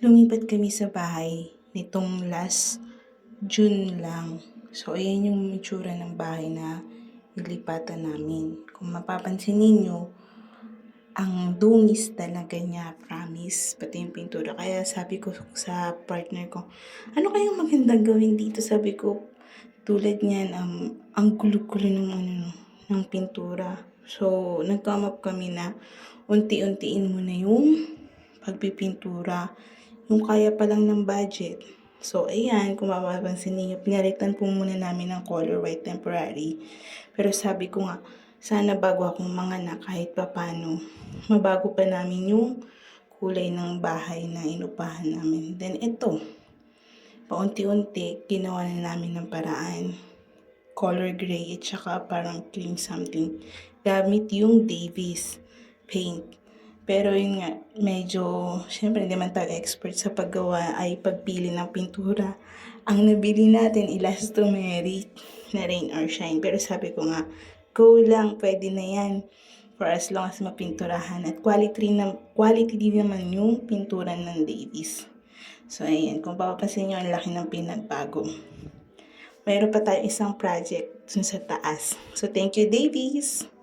lumipat kami sa bahay nitong last June lang. So, ayan yung itsura ng bahay na nilipatan namin. Kung mapapansin ninyo, ang dungis talaga niya, promise, pati yung pintura. Kaya sabi ko sa partner ko, ano kayang magandang gawin dito? Sabi ko, tulad niyan, um, ang gulo-gulo ng, ano, ng pintura. So, nag-come up kami na unti-untiin muna yung pagpipintura. Yung kaya pa lang ng budget. So, ayan, kung mapapansin ninyo, pinalitan po muna namin ng color white temporary. Pero sabi ko nga, sana bago akong mga na kahit papano, mabago pa namin yung kulay ng bahay na inupahan namin. Then, ito, paunti-unti, ginawa na namin ng paraan. Color gray at saka parang cream something. Gamit yung Davis paint. Pero yun nga, medyo, syempre hindi man tayo expert sa paggawa ay pagpili ng pintura. Ang nabili natin, ilas to merit na rain or shine. Pero sabi ko nga, go lang, pwede na yan. For as long as mapinturahan. At quality, na, quality din naman yung pintura ng Davis. So, ayan. Kung papapansin nyo, ang laki ng pinagbago. Mayroon pa tayo isang project dun sa taas. So, thank you, Davies!